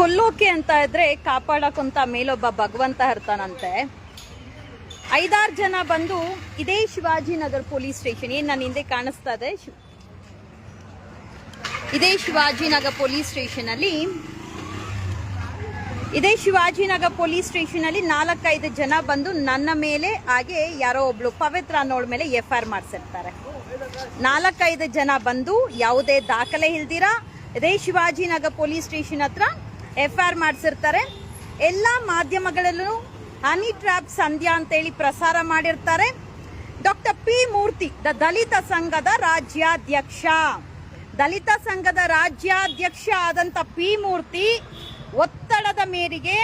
ಕೊಲ್ಲೋಕೆ ಅಂತ ಇದ್ರೆ ಕಾಪಾಡಕ್ಕಂತ ಮೇಲೊಬ್ಬ ಭಗವಂತ ಇರ್ತಾನಂತೆ ಐದಾರು ಜನ ಬಂದು ಇದೇ ಶಿವಾಜಿನಗರ್ ಪೊಲೀಸ್ ಸ್ಟೇಷನ್, ಏನ್ ನನ್ನ ಹಿಂದೆ ಕಾಣಿಸ್ತಾ ಇದೆ? ಇದೇ ಶಿವಾಜಿನಗರ್ ಪೊಲೀಸ್ ಸ್ಟೇಷನ್ ಅಲ್ಲಿ ಇದೇ ಶಿವಾಜಿನಗರ್ ಪೊಲೀಸ್ ಸ್ಟೇಷನ್ ಅಲ್ಲಿ ನಾಲ್ಕೈದು ಜನ ಬಂದು ನನ್ನ ಮೇಲೆ, ಹಾಗೆ ಯಾರೋ ಒಬ್ಳು ಪವಿತ್ರ ಅನ್ನೋಳ ಮೇಲೆ ಎಫ್ ಐ ಆರ್ ಮಾಡಿಸಿರ್ತಾರೆ. ನಾಲ್ಕೈದು ಜನ ಬಂದು ಯಾವುದೇ ದಾಖಲೆ ಇಲ್ದಿರಾ, ಇದೇ ಶಿವಾಜಿನಗರ್ ಪೊಲೀಸ್ ಸ್ಟೇಷನ್ ಹತ್ರ ಎಫ್ ಆರ್ ಮಾಡಿಸಿರ್ತಾರೆ. ಎಲ್ಲ ಮಾಧ್ಯಮಗಳಲ್ಲೂ ಹನಿ ಟ್ರ್ಯಾಪ್ ಸಂಧ್ಯಾ ಅಂತೇಳಿ ಪ್ರಸಾರ ಮಾಡಿರ್ತಾರೆ. ಡಾಕ್ಟರ್ ಪಿ ಮೂರ್ತಿ, ದ ದಲಿತ ಸಂಘದ ರಾಜ್ಯಾಧ್ಯಕ್ಷ. ದಲಿತ ಸಂಘದ ರಾಜ್ಯಾಧ್ಯಕ್ಷ ಆದಂತ ಪಿ ಮೂರ್ತಿ ಒತ್ತಡದ ಮೇರೆಗೆ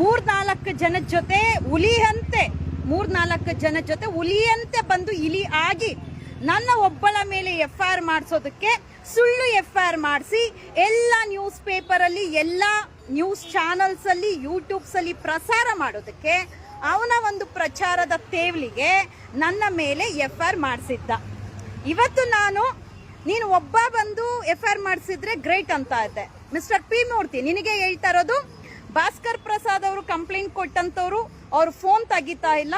ಮೂರ್ನಾಲ್ಕು ಜನ ಜೊತೆ ಹುಲಿಯಂತೆ, ಮೂರ್ನಾಲ್ಕು ಜನ ಜೊತೆ ಹುಲಿಯಂತೆ ಬಂದು ಇಲಿ ಆಗಿ ನನ್ನ ಒಬ್ಬಳ ಮೇಲೆ ಎಫ್ ಐ ಆರ್ ಮಾಡಿಸೋದಕ್ಕೆ ಸುಳ್ಳು ಎಫ್ ಐ ಆರ್ ಮಾಡಿಸಿ, ಎಲ್ಲ ನ್ಯೂಸ್ ಪೇಪರ್ ಅಲ್ಲಿ ಎಲ್ಲ ನ್ಯೂಸ್ ಚಾನಲ್ಸಲ್ಲಿ ಅಲ್ಲಿ ಯೂಟ್ಯೂಬ್ಸ್ ಅಲ್ಲಿ ಪ್ರಸಾರ ಮಾಡೋದಕ್ಕೆ ಅವನ ಒಂದು ಪ್ರಚಾರದ ತೇವಲಿಗೆ ನನ್ನ ಮೇಲೆ ಎಫ್ ಐ ಆರ್ ಮಾಡಿಸಿದ್ದ. ಇವತ್ತು ನಾನು, ನೀನು ಒಬ್ಬ ಬಂದು ಎಫ್ ಐ ಆರ್ ಮಾಡಿಸಿದ್ರೆ ಗ್ರೇಟ್ ಅಂತ ಇದೆ ಮಿಸ್ಟರ್ ಪಿ ಮೂರ್ತಿ, ನಿನಗೆ ಹೇಳ್ತಾ ಇರೋದು, ಭಾಸ್ಕರ್ ಪ್ರಸಾದ್ ಅವರು ಕಂಪ್ಲೇಂಟ್ ಕೊಟ್ಟಂತವ್ರು ಅವ್ರು ಫೋನ್ ತೆಗಿತಾ ಇಲ್ಲ.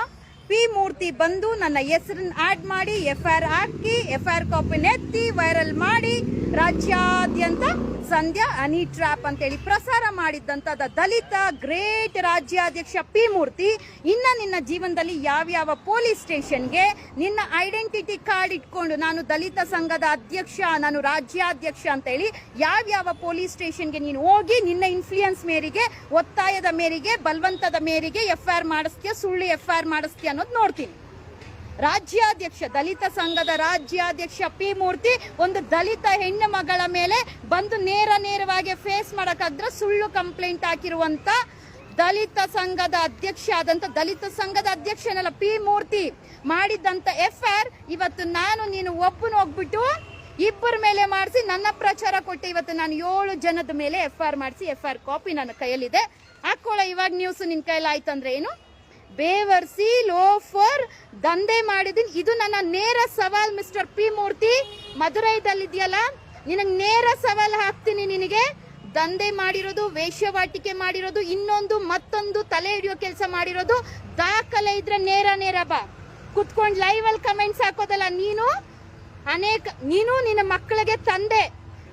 ಪಿ ಮೂರ್ತಿ ಬಂದು ನನ್ನ ಹೆಸರನ್ನ ಆಡ್ ಮಾಡಿ ಎಫ್ ಆರ್ ಹಾಕಿ ಎಫ್ ಆರ್ ಕಾಪಿನ ಎತ್ತಿ ವೈರಲ್ ಮಾಡಿ, ರಾಜ್ಯಾದ್ಯಂತ ಸಂಧ್ಯಾ ಹನಿ ಟ್ರ್ಯಾಪ್ ಅಂತೇಳಿ ಪ್ರಸಾರ ಮಾಡಿದ್ದಂತ ದಲಿತ ಗ್ರೇಟ್ ರಾಜ್ಯಾಧ್ಯಕ್ಷ ಪಿ ಮೂರ್ತಿ. ಇನ್ನ ನಿನ್ನ ಜೀವನದಲ್ಲಿ ಯಾವ್ಯಾವ ಪೊಲೀಸ್ ಸ್ಟೇಷನ್ಗೆ ನಿನ್ನ ಐಡೆಂಟಿಟಿ ಕಾರ್ಡ್ ಇಟ್ಕೊಂಡು ನಾನು ದಲಿತ ಸಂಘದ ಅಧ್ಯಕ್ಷ, ನಾನು ರಾಜ್ಯಾಧ್ಯಕ್ಷ ಅಂತೇಳಿ ಯಾವ್ಯಾವ ಪೊಲೀಸ್ ಸ್ಟೇಷನ್ಗೆ ನೀನು ಹೋಗಿ ನಿನ್ನ ಇನ್ಫ್ಲೂಯೆನ್ಸ್ ಮೇರೆಗೆ, ಒತ್ತಾಯದ ಮೇರೆಗೆ, ಬಲವಂತದ ಮೇರೆಗೆ ಎಫ್ ಆರ್ ಮಾಡಿಸ್ತೀಯ, ಸುಳ್ಳು ಎಫ್ ಆರ್ ಮಾಡಿಸ್ತೀಯ ಅನ್ನೋದು ನೋಡ್ತೀನಿ. ರಾಜ್ಯಾಧ್ಯಕ್ಷ, ದಲಿತ ಸಂಘದ ರಾಜ್ಯಾಧ್ಯಕ್ಷ ಪಿ ಮೂರ್ತಿ ಒಂದು ದಲಿತ ಹೆಣ್ಣು ಮಗಳ ಮೇಲೆ ಬಂದು ನೇರ ನೇರವಾಗಿ ಫೇಸ್ ಮಾಡೋಕ್ಕಾದ್ರೆ ಸುಳ್ಳು ಕಂಪ್ಲೇಂಟ್ ಹಾಕಿರುವಂತ ದಲಿತ ಸಂಘದ ಅಧ್ಯಕ್ಷ ಆದಂತ ದಲಿತ ಸಂಘದ ಅಧ್ಯಕ್ಷನಲ್ಲ ಪಿ ಮೂರ್ತಿ ಮಾಡಿದಂತ ಎಫ್ ಆರ್ ಇವತ್ತು ನಾನು ನೀನು ಒಬ್ಬನ ಹೋಗ್ಬಿಟ್ಟು ಇಬ್ಬರ ಮೇಲೆ ಮಾಡಿಸಿ ನನ್ನ ಪ್ರಚಾರ ಕೊಟ್ಟೆ ಇವತ್ತು ನಾನು ಏಳು ಜನದ ಮೇಲೆ ಎಫ್ ಆರ್ ಮಾಡಿಸಿ ಎಫ್ ಆರ್ ಕಾಪಿ ನನ್ನ ಕೈಯಲ್ಲಿದೆ. ಹಾಕೊಳ್ಳ ಇವಾಗ ನ್ಯೂಸ್ ನಿನ್ನ ಕೈಯಲ್ಲಿ ಆಯ್ತಂದ್ರೆ ಏನು? ಬೇವರ್ಸಿ ಲೋಫರ್ ದಂಧೆ ಮಾಡಿದೀನಿ ಇದು ನನ್ನ ನೇರ ಸವಾಲ್, ಮಿಸ್ಟರ್ ಪಿ ಮೂರ್ತಿ. ಮಧುರೈದಲ್ಲಿದೆಯಲ್ಲ ನಿನಗೆ ನೇರ ಸವಾಲ್ ಹಾಕ್ತೀನಿ ನಿನಗೆ. ದಂಧೆ ಮಾಡಿರೋದು ವೇಶ್ಯವಾಟಿಕೆ ಮಾಡಿರೋದು, ಇನ್ನೊಂದು ಮತ್ತೊಂದು ತಲೆ ಹಿಡಿಯೋ ಕೆಲಸ ಮಾಡಿರೋದು. ದಾಖಲೆ ಇದ್ರೆ ನೇರ ನೇರ ಬಾ. ಕುತ್ಕೊಂಡು ಲೈವ್ ಅಲ್ಲಿ ಕಮೆಂಟ್ಸ್ ಹಾಕೋದಲ್ಲ ನೀನು? ಅನೇಕ, ನೀನು ನಿನ್ನ ಮಕ್ಕಳಿಗೆ ತಂದೆ.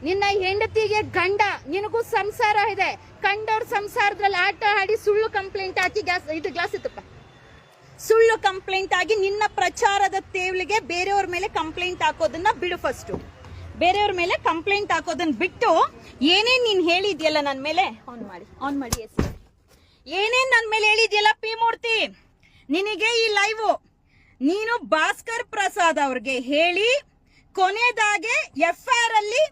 ನಿನ್ನ ಹೆಂಡತಿಗೆ ಗಂಡ, ನಿನಗೂ ಸಂಸಾರ ಇದೆ. ಕಂಡವ್ರ ಸಂಸಾರದಲ್ಲಿ ಆಟ ಆಡಿ ಸುಳ್ಳು ಕಂಪ್ಲೇಂಟ್ ಹಾಕಿ ಗ್ಯಾಸ್, ಇದು ಗ್ಲಾಸ್ ಇತ್ತಪ್ಪ ಸುಳ್ಳು ಕಂಪ್ಲೇಂಟ್ ಆಗಿ ನಿನ್ನ ಪ್ರಚಾರದ ತೇವಳಿಗೆ ಬೇರೆಯವ್ರ ಮೇಲೆ ಕಂಪ್ಲೇಂಟ್ ಹಾಕೋದನ್ನ ಬಿಡು ಫಸ್ಟ್ ಬೇರೆಯವ್ರ ಮೇಲೆ ಕಂಪ್ಲೇಂಟ್ ಹಾಕೋದನ್ನ ಬಿಟ್ಟು ಏನೇನ್ ನೀನ್ ಹೇಳಿದ್ಯಲ್ಲ ನನ್ನ ಮೇಲೆ? ಆನ್ ಮಾಡಿ ಆನ್ ಮಾಡಿ ಎಸ್ ಏನೇನ್ ನನ್ನ ಮೇಲೆ ಹೇಳಿದ್ಯಲ್ಲ ಪಿ ಮೂರ್ತಿ? ನಿನಗೆ ಈ ಲೈವ್ ನೀನು ಭಾಸ್ಕರ್ ಪ್ರಸಾದ್ ಅವ್ರಿಗೆ ಹೇಳಿ ಕೊನೆದಾಗೆ ಎಫ್ ಆರ್ ಅಲ್ಲಿ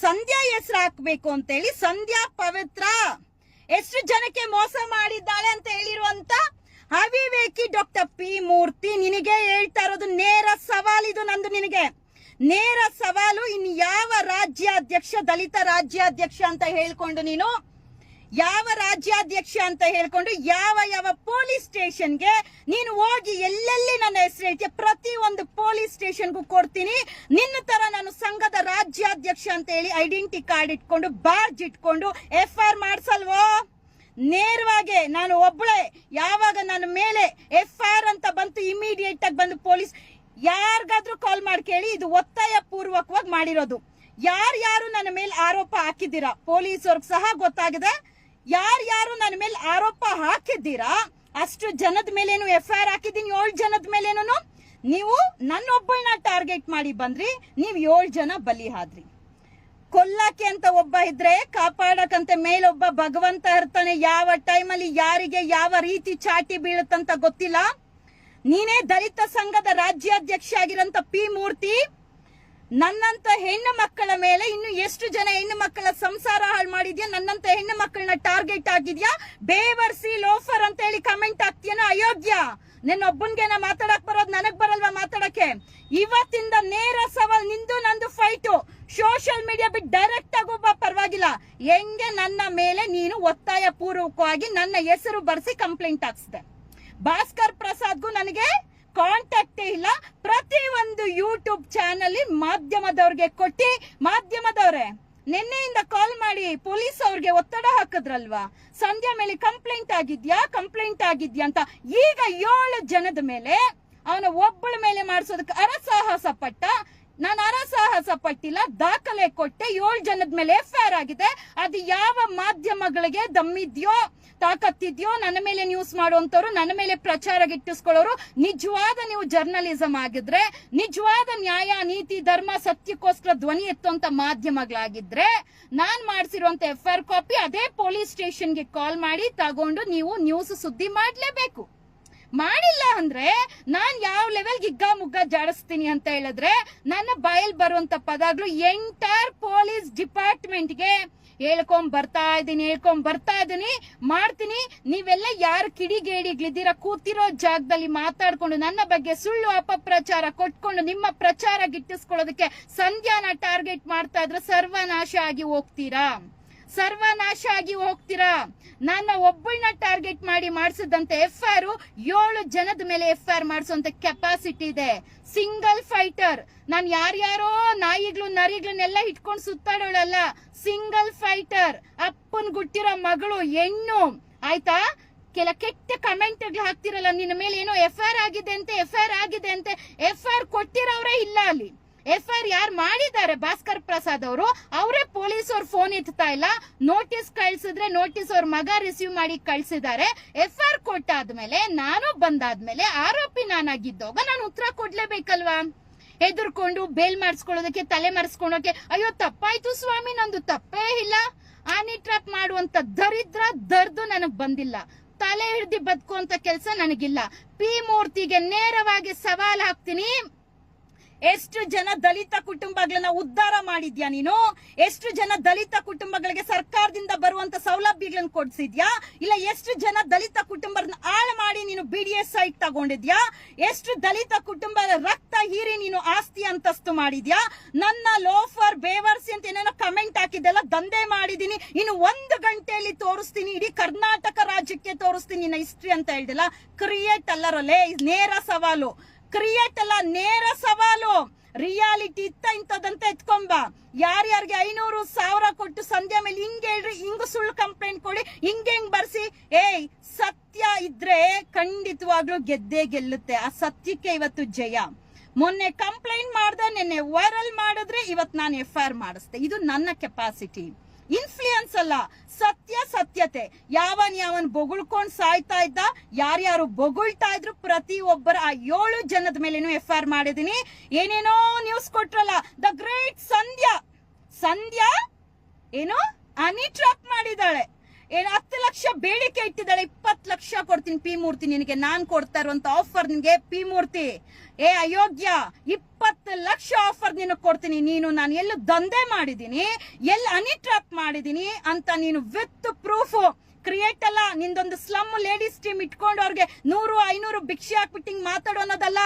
ಸಂಧ್ಯಾ ಹೆಸರು ಹಾಕ್ಬೇಕು ಅಂತೇಳಿ ಸಂಧ್ಯಾ ಪವಿತ್ರ. ಎಷ್ಟು ಜನಕ್ಕೆ ಮೋಸ ಮಾಡಿದ್ದಾಳೆ ಅಂತ ಹೇಳಿರುವಂತ ಅವಿವೇಕಿ ಡಾಕ್ಟರ್ ಪಿ ಮೂರ್ತಿ ನಿನಗೆ ಹೇಳ್ತಾ ಇರೋದು ನೇರ ಇದು ನಂದು ನಿನಗೆ. ನೇರ ಸವಾಲು ಇನ್ ಯಾವ ರಾಜ್ಯಾಧ್ಯಕ್ಷ, ದಲಿತ ರಾಜ್ಯಾಧ್ಯಕ್ಷ ಅಂತ ಹೇಳ್ಕೊಂಡು ನೀನು ಯಾವ ರಾಜ್ಯಾಧ್ಯಕ್ಷ ಅಂತ ಹೇಳ್ಕೊಂಡು ಯಾವ ಯಾವ ಪೊಲೀಸ್ ಸ್ಟೇಷನ್ಗೆ ನೀನು ಹೋಗಿ ಎಲ್ಲೆಲ್ಲಿ ನನ್ನ ಹೆಸರು ಹೇಳ್ತೀಯ? ಪ್ರತಿ ಒಂದು ಪೊಲೀಸ್ ಸ್ಟೇಷನ್ಗೂ ಕೊಡ್ತೀನಿ. ನಿನ್ನ ತರ ನಾನು ಸಂಘದ ರಾಜ್ಯಾಧ್ಯಕ್ಷ ಅಂತ ಹೇಳಿ ಐಡೆಂಟಿ ಕಾರ್ಡ್ ಇಟ್ಕೊಂಡು, ಬಾರ್ಜ್ ಇಟ್ಕೊಂಡು ಎಫ್ ಆರ್ ಮಾಡ್ಸಲ್ವೋ? ನೇರವಾಗಿ ನಾನು ಒಬ್ಬಳೆ ಯಾವಾಗ ನನ್ನ ಮೇಲೆ ಎಫ್ ಆರ್ ಅಂತ ಬಂತು ಇಮಿಡಿಯೇಟ್ ಆಗಿ ಬಂದು ಪೊಲೀಸ್ ಯಾರಿಗಾದ್ರೂ ಕಾಲ್ ಮಾಡಿ ಕೇಳಿ, ಇದು ಒತ್ತಾಯ ಪೂರ್ವಕವಾಗಿ ಮಾಡಿರೋದು. ಯಾರ್ಯಾರು ನನ್ನ ಮೇಲೆ ಆರೋಪ ಹಾಕಿದ್ದೀರಾ? ಪೊಲೀಸವ್ರಿಗೆ ಸಹ ಗೊತ್ತಾಗಿದೆ. ಯಾರ್ಯಾರು ನನ್ನ ಮೇಲೆ ಆರೋಪ ಹಾಕಿದ್ದೀರಾ? ಅಷ್ಟು ಜನದ ಮೇಲೇನು ಎಫ್ ಐ ಆರ್ ಹಾಕಿದ್ದೀನಿ, ಏಳು ಜನದ ಮೇಲೇನು ನೀವು ನನ್ನೊಬ್ಬಳನ್ನ ಟಾರ್ಗೆಟ್ ಮಾಡಿ ಬಂದ್ರಿ, ನೀವು ಏಳು ಜನ ಬಲಿ ಆದ್ರಿ. ಕೊಲ್ಲಕ್ಕೆ ಅಂತ ಒಬ್ಬ ಇದ್ರೆ ಕಾಪಾಡಕಂತ ಮೇಲೊಬ್ಬ ಭಗವಂತ ಇರ್ತಾನೆ, ಯಾವ ಟೈಮಲ್ಲಿ ಯಾರಿಗೆ ಯಾವ ರೀತಿ ಚಾಟಿ ಬೀಳುತ್ತಂತ ಗೊತ್ತಿಲ್ಲ. ನೀನೇ ದಲಿತ ಸಂಘದ ರಾಜ್ಯಾಧ್ಯಕ್ಷ ಆಗಿರಂತ ಪಿ ಮೂರ್ತಿ ನನ್ನಂತ ಹೆಣ್ಣು ಮಕ್ಕಳ ಮೇಲೆ ಇನ್ನು ಎಷ್ಟು ಜನ ಹೆಣ್ಣು ಮಕ್ಕಳ ಸಂಸಾರ ಹಾಳು ಮಾಡಿದ್ಯಾ? ನನ್ನಂತ ಹೆಣ್ಣು ಮಕ್ಕಳನ್ನ ಟಾರ್ಗೆಟ್ ಆಗಿದ್ಯಾ? ಬೇವರ್ಸಿ ಲೋಫರ್ ಅಂತ ಹೇಳಿ ಕಮೆಂಟ್ ಹಾಕ್ತೀಯನ? ಅಯೋಗ್ಯ ನಿನ್ನ ಒಬ್ಬನ್ಗೆ ನಾ ಮಾತಾಡಕ್ ಬರೋದು ನನಗ್ ಬರಲ್ವಾ ಮಾತಾಡಕ್ಕೆ? ಇವತ್ತಿಂದ ನೇರ ಸವಾಲ್, ನಿಂದು ನಂದು ಫೈಟು ಸೋಷಿಯಲ್ ಮೀಡಿಯಾ ಬಿಟ್ಟು ಡೈರೆಕ್ಟ್ ಆಗಿ ಒಬ್ಬ ಪರವಾಗಿಲ್ಲ. ಹೆಂಗೆ ನನ್ನ ಮೇಲೆ ನೀನು ಒತ್ತಾಯ ಪೂರ್ವಕವಾಗಿ ನನ್ನ ಹೆಸರು ಬರೆಸಿ ಕಂಪ್ಲೇಂಟ್ ಹಾಕ್ಸ್ದೆ. ಭಾಸ್ಕರ್ ಪ್ರಸಾದ್ಗೂ ನನಗೆ ಕಾಂಟ್ಯಾಕ್ಟೇ ಇಲ್ಲ. ಪ್ರತಿ ಒಂದು ಯೂಟ್ಯೂಬ್ ಚಾನಲ್ ಮಾಧ್ಯಮದವ್ರಿಗೆ ಕೊಟ್ಟಿ, ಮಾಧ್ಯಮದವ್ರೆ, ನಿನ್ನೆಯಿಂದ ಕಾಲ್ ಮಾಡಿ ಪೊಲೀಸ್ ಅವ್ರಿಗೆ ಒತ್ತಡ ಹಾಕಿದ್ರಲ್ವಾ? ಸಂಧ್ಯಾ ಮೇಲೆ ಕಂಪ್ಲೇಂಟ್ ಆಗಿದ್ಯಾ? ಕಂಪ್ಲೇಂಟ್ ಆಗಿದ್ಯಾ ಅಂತ. ಈಗ ಏಳು ಜನದ ಮೇಲೆ, ಅವನ ಒಬ್ಬಳ ಮೇಲೆ ಮಾಡಿಸೋದಕ್ಕೆ ಅರಸಾಹಸ ಪಟ್ಟ. ನಾನು ಅರಸಾಹಸ ಪಟ್ಟಿಲ್ಲ, ದಾಖಲೆ ಕೊಟ್ಟೆ, ಏಳು ಜನದ ಮೇಲೆ ಎಫ್ ಆರ್ ಆಗಿದೆ. ಅದು ಯಾವ ಮಾಧ್ಯಮಗಳಿಗೆ ದಮ್ಮಿದ್ಯೋ, ತಾಕತ್ತಿದ್ಯೋ, ನನ್ನ ಮೇಲೆ ನ್ಯೂಸ್ ಮಾಡುವಂತವ್ರು ನನ್ನ ಮೇಲೆ ಪ್ರಚಾರ ಗಿಟ್ಟಿಸ್ಕೊಳ್ಳೋರು, ನಿಜವಾದ ನೀವು ಜರ್ನಲಿಸಂ ಆಗಿದ್ರೆ, ನಿಜವಾದ ನ್ಯಾಯ, ನೀತಿ, ಧರ್ಮ, ಸತ್ಯಕ್ಕೋಸ್ಕರ ಧ್ವನಿ ಎತ್ತುವಂತ ಮಾಧ್ಯಮಗಳಾಗಿದ್ರೆ, ನಾನ್ ಮಾಡಿಸಿರುವಂತ ಎಫ್ ಆರ್ ಕಾಪಿ ಅದೇ ಪೊಲೀಸ್ ಸ್ಟೇಷನ್ಗೆ ಕಾಲ್ ಮಾಡಿ ತಗೊಂಡು ನೀವು ನ್ಯೂಸ್ ಸುದ್ದಿ ಮಾಡ್ಲೇಬೇಕು. ಮಾಡಿಲ್ಲ ಅಂದ್ರೆ ನಾನ್ ಯಾವ ಲೆವೆಲ್ ಗಿಗ್ಗ ಮುಗ್ಗ ಜಾಡಿಸ್ತೀನಿ ಅಂತ ಹೇಳಿದ್ರೆ ನನ್ನ ಬಾಯಲ್ಲಿ ಬರುವಂತ ಪದಾಗ್ಲೂ ಎಂಟೈರ್ ಪೊಲೀಸ್ ಡಿಪಾರ್ಟ್ಮೆಂಟ್ಗೆ ಹೇಳ್ಕೊಂಡ್ ಬರ್ತಾ ಇದೀನಿ ಹೇಳ್ಕೊಂಡ್ ಬರ್ತಾ ಇದೀನಿ ಮಾಡ್ತೀನಿ. ನೀವೆಲ್ಲ ಯಾರು ಕಿಡಿಗೇಡಿಗಳಿದ್ದೀರ ಕೂತಿರೋ ಜಾಗದಲ್ಲಿ ಮಾತಾಡ್ಕೊಂಡು ನನ್ನ ಬಗ್ಗೆ ಸುಳ್ಳು ಅಪಪ್ರಚಾರ ಕೊಟ್ಕೊಂಡು ನಿಮ್ಮ ಪ್ರಚಾರ ಗಿಟ್ಟಿಸ್ಕೊಳ್ಳೋದಕ್ಕೆ ಸಂಧ್ಯಾನ ಟಾರ್ಗೆಟ್ ಮಾಡ್ತಾ ಇದ್ರೆ ಸರ್ವನಾಶ ಆಗಿ ಹೋಗ್ತೀರಾ? ಸರ್ವನಾಶ ಆಗಿ ಹೋಗ್ತೀರಾ? ನನ್ನ ಒಬ್ಬಳನ್ನ ಟಾರ್ಗೆಟ್ ಮಾಡಿ ಮಾಡಿಸಿದಂತೆ ಎಫ್ ಆರ್ ಏಳು ಜನದ ಮೇಲೆ ಎಫ್ ಆರ್ ಮಾಡಿಸುವಂತ ಕೆಪಾಸಿಟಿ ಇದೆ. ಸಿಂಗಲ್ ಫೈಟರ್ ನಾನು ಯಾರ್ಯಾರೋ ನಾಯಿಗಳು, ನರಿಗಳನ್ನೆಲ್ಲ ಇಟ್ಕೊಂಡು ಸುತ್ತಾಡೋಳಲ್ಲ. ಸಿಂಗಲ್ ಫೈಟರ್ ಅಪ್ಪನ್ ಗುಟ್ಟಿರೋ ಮಗಳು, ಹೆಣ್ಣು. ಆಯ್ತಾ? ಕೆಲ ಕೆಟ್ಟ ಕಮೆಂಟ್ ಹಾಕ್ತಿರಲ್ಲ, ನಿನ್ನ ಮೇಲೆ ಏನೋ ಎಫ್ ಆರ್ ಆಗಿದೆ ಅಂತೆ ಎಫ್ ಆರ್ ಆಗಿದೆ ಅಂತೆ ಎಫ್ ಆರ್ ಕೊಟ್ಟಿರೋರೇ ಇಲ್ಲ ಅಲ್ಲಿ. ಎಫ್ ಐ ಆರ್ ಯಾರು ಮಾಡಿದ್ದಾರೆ ಭಾಸ್ಕರ್ ಪ್ರಸಾದ್ ಅವರು, ಅವರೇ ಪೊಲೀಸ್ ಅವ್ರ ಫೋನ್ ಎತ್ತಾ ಇಲ್ಲ. ನೋಟಿಸ್ ಕಳ್ಸಿದ್ರೆ ನೋಟಿಸ್ ಅವ್ರ ಮಗ ರಿಸೀವ್ ಮಾಡಿ ಕಳ್ಸಿದ್ದಾರೆ. ಎಫ್ ಐ ಆರ್ ಕೊಟ್ಟಾದ್ಮೇಲೆ, ನಾನು ಬಂದಾದ್ಮೇಲೆ ಆರೋಪಿ ನಾನಾಗಿದ್ದೋಗ ನಾನು ಉತ್ತರ ಕೊಡ್ಲೇಬೇಕಲ್ವಾ? ಹೆದರ್ಕೊಂಡು ಬೇಲ್ ಮಾಡಿಸ್ಕೊಳ್ಳೋದಕ್ಕೆ, ತಲೆ ಮರೆಸ್ಕೊಳೋಕೆ ಅಯ್ಯೋ ತಪ್ಪಾಯ್ತು ಸ್ವಾಮಿ, ನಂದು ತಪ್ಪೇ ಇಲ್ಲ. ಆನಿ ಟ್ರಾಪ್ ಮಾಡುವಂತ ದರಿದ್ರ ದರ್ದು ನನಗ್ ಬಂದಿಲ್ಲ. ತಲೆ ಹಿಡ್ದಿ ಬದುಕುವಂತ ಕೆಲಸ ನನಗಿಲ್ಲ. ಪಿ ಮೂರ್ತಿಗೆ ನೇರವಾಗಿ ಸವಾಲ್ ಹಾಕ್ತೀನಿ. ಎಷ್ಟು ಜನ ದಲಿತ ಕುಟುಂಬಗಳನ್ನ ಉದ್ಧಾರ ಮಾಡಿದ್ಯಾ ನೀನು? ಎಷ್ಟು ಜನ ದಲಿತ ಕುಟುಂಬಗಳಿಗೆ ಸರ್ಕಾರದಿಂದ ಬರುವಂತ ಸೌಲಭ್ಯಗಳನ್ನ ಕೊಡ್ಸಿದ್ಯಾ? ಇಲ್ಲ ಎಷ್ಟು ಜನ ದಲಿತ ಕುಟುಂಬರನ್ನ ಹಾಳು ಮಾಡಿ ನೀನು ಬಿ ಡಿ ಎಸ್ ಸೈಟ್ ತಗೊಂಡಿದ್ಯಾ? ಎಷ್ಟು ದಲಿತ ಕುಟುಂಬದ ರಕ್ತ ಹೀರಿ ನೀನು ಆಸ್ತಿ ಅಂತಸ್ತು ಮಾಡಿದ್ಯಾ? ನನ್ನ ಲೋಫರ್ ಬೇವರ್ಸಿ ಅಂತ ಏನೇನೋ ಕಮೆಂಟ್ ಹಾಕಿದ್ದೆಲ್ಲ ದಂಧೆ ಮಾಡಿದೀನಿ. ಇನ್ನು ಒಂದು ಗಂಟೆಯಲ್ಲಿ ತೋರಿಸ್ತೀನಿ. ಇಡೀ ಕರ್ನಾಟಕ ರಾಜ್ಯಕ್ಕೆ ತೋರಿಸ್ತೀನಿ ನಿನ್ನ ಹಿಸ್ಟ್ರಿ ಅಂತ ಹೇಳಿದೆಲ್ಲ. ಕ್ರಿಯೇಟ್ ಅಲ್ಲರಲ್ಲೇ, ನೇರ ಸವಾಲು. ಕ್ರಿಯೇಟ್ ಅಲ್ಲ ನೇರ ಸವಾಲು. ರಿಯಾಲಿಟಿ ಇತ್ತ ಇಂಥದಂತ ಎತ್ಕೊಂಬ ಯಾರ್ಯಾರಿಗೆ ಐನೂರು ಸಾವಿರ ಕೊಟ್ಟು ಸಂಧ್ಯಾ ಮೇಲೆ ಹಿಂಗೆ ಹೇಳ್ರಿ, ಹಿಂಗ ಸುಳ್ಳು ಕಂಪ್ಲೇಂಟ್ ಕೊಡಿ, ಹಿಂಗ್ ಹೆಂಗ್ ಬರ್ಸಿ. ಏಯ್, ಸತ್ಯ ಇದ್ರೆ ಖಂಡಿತವಾಗ್ಲೂ ಗೆದ್ದೇ ಗೆಲ್ಲುತ್ತೆ. ಆ ಸತ್ಯಕ್ಕೆ ಇವತ್ತು ಜಯ. ಮೊನ್ನೆ ಕಂಪ್ಲೇಂಟ್ ಮಾಡ್ದೆ, ನಿನ್ನೆ ವೈರಲ್ ಮಾಡಿದ್ರೆ ಇವತ್ತು ನಾನು ಎಫ್ ಐ ಆರ್ ಮಾಡಿಸ್ದೆ. ಇದು ನನ್ನ ಕೆಪಾಸಿಟಿ ಇನ್ಫ್ಲೂಯೆನ್ಸ್ ಅಲ್ಲ, ಸತ್ಯ ಸತ್ಯತೆ. ಯಾವನ್ ಯಾವನ್ ಬೊಗಳ್ಕೊಂಡ್ ಸಾಯ್ತಾ ಇದ್ದ, ಯಾರ್ಯಾರು ಬೊಗಳ್ತಾ ಇದ್ರು ಪ್ರತಿ ಒಬ್ಬರ ಆ ಏಳು ಜನದ ಮೇಲೇನು ಎಫ್ ಆರ್ ಮಾಡಿದೀನಿ. ಏನೇನೋ ನ್ಯೂಸ್ ಕೊಟ್ರಲ್ಲ ದ ಗ್ರೇಟ್ ಸಂಧ್ಯಾ ಸಂಧ್ಯಾ ಏನು ಅನಿ ಟ್ರಾಪ್ ಮಾಡಿದಾಳೆ ಏನ್ ಹತ್ತು ಲಕ್ಷ ಬೇಡಿಕೆ ಇಟ್ಟಿದ್ದಾಳೆ, ಇಪ್ಪತ್ತು ಲಕ್ಷ ಕೊಡ್ತೀನಿ, ಪಿ ಮೂರ್ತಿ ನಿನಗೆ. ನಾನ್ ಕೊಡ್ತಾ ಇರುವಂತ ಆಫರ್ ನಿನ್ಗೆ, ಪಿ ಮೂರ್ತಿ. ಏ ಅಯೋಗ್ಯ, ಇಪ್ಪತ್ತು ಲಕ್ಷ ಆಫರ್ ನಿನಗೆ ಕೊಡ್ತೀನಿ. ನೀನು, ನಾನು ಎಲ್ಲ ದಂಧೆ ಮಾಡಿದೀನಿ ಎಲ್ಲಿ ಅನಿಟ್ರಾಪ್ ಮಾಡಿದೀನಿ ಅಂತ ನೀನು ವಿತ್ ಪ್ರೂಫ್ ಕ್ರಿಯೇಟ್ ಅಲ್ಲ, ನಿಂದೊಂದು ಸ್ಲಮ್ ಲೇಡೀಸ್ ಟೀಮ್ ಇಟ್ಕೊಂಡು ಅವ್ರಿಗೆ ನೂರು, ಐನೂರು ಭಿಕ್ಷೆ ಹಾಕ್ಬಿಟ್ಟು ಮಾತಾಡೋ ಅನ್ನೋದಲ್ಲ.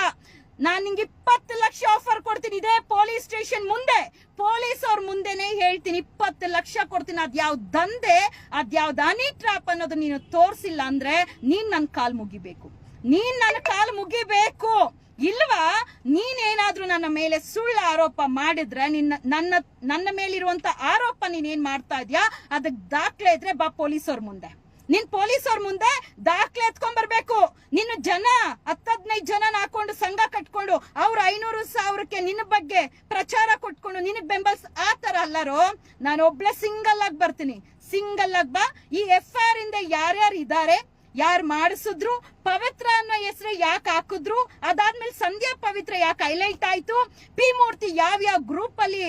ನಾನ್ ನಿಂಗೆ ಇಪ್ಪತ್ತು ಲಕ್ಷ ಆಫರ್ ಕೊಡ್ತೀನಿ. ಇದೇ ಪೊಲೀಸ್ ಸ್ಟೇಷನ್ ಮುಂದೆ. ಪೊಲೀಸ್ ಅವ್ರ ಮುಂದೆನೆ ಹೇಳ್ತೀನಿ, ಇಪ್ಪತ್ತು ಲಕ್ಷ ಕೊಡ್ತೀನಿ. ಅದ್ಯಾವ್ ದಂಧೆ ಅದ್ಯಾವ್ದು ದಾನಿ ಟ್ರಾಪ್ ಅನ್ನೋದು ನೀನು ತೋರಿಸಿಲ್ಲ ಅಂದ್ರೆ ನೀನ್ ನನ್ನ ಕಾಲ್ ಮುಗಿಬೇಕು. ನೀನ್ ನನ್ನ ಕಾಲ್ ಮುಗಿಬೇಕು. ಇಲ್ವಾ? ನೀನೇನಾದ್ರೂ ನನ್ನ ಮೇಲೆ ಸುಳ್ಳು ಆರೋಪ ಮಾಡಿದ್ರೆ, ನಿನ್ನ, ನನ್ನ ನನ್ನ ಮೇಲಿರುವಂತ ಆರೋಪ ನೀನೇನ್ ಮಾಡ್ತಾ ಇದ್ಯಾ? ಅದಕ್ಕೆ ದಾಖಲೆ ಇದ್ರೆ ಬಾ ಪೊಲೀಸ್ ಅವ್ರ ಮುಂದೆ. ನಿನ್ ಪೊಲೀಸ್ ಅವ್ರ ಮುಂದೆ ದಾಖಲೆ ಎತ್ಕೊಂಡ್ ಬರ್ಬೇಕು. ನಿನ್ನ ಜನ, ಹತ್ತದ್ನೈದು ಜನ ಹಾಕೊಂಡು ಸಂಘ ಕಟ್ಕೊಂಡು ಅವ್ರ ಐನೂರು ಸಾವಿರಕ್ಕೆ ನಿನ್ನ ಬಗ್ಗೆ ಪ್ರಚಾರ ಕೊಟ್ಕೊಂಡು ನಿನಗ್ ಬೆಂಬಲ್ಸ್ ಆ ತರ ಅಲ್ಲಾರೋ? ನಾನು ಒಬ್ಳೆ ಸಿಂಗಲ್ ಆಗಿ ಬರ್ತೀನಿ. ಸಿಂಗಲ್ ಆಗಿ ಬಾ. ಈ ಎಫ್ ಐ ಆರ್ ಇಂದ ಯಾರ್ಯಾರು ಇದಾರೆ, ಯಾರು ಮಾಡಿಸಿದ್ರು, ಪವಿತ್ರ ಅನ್ನೋ ಹೆಸರು ಯಾಕೆ ಹಾಕಿದ್ರು, ಅದಾದ್ಮೇಲೆ ಸಂಧ್ಯಾ ಪವಿತ್ರ ಯಾಕೆ ಹೈಲೈಟ್ ಆಯ್ತು? ಪಿ ಮೂರ್ತಿ ಯಾವ ಯಾವ ಗ್ರೂಪ್ ಅಲ್ಲಿ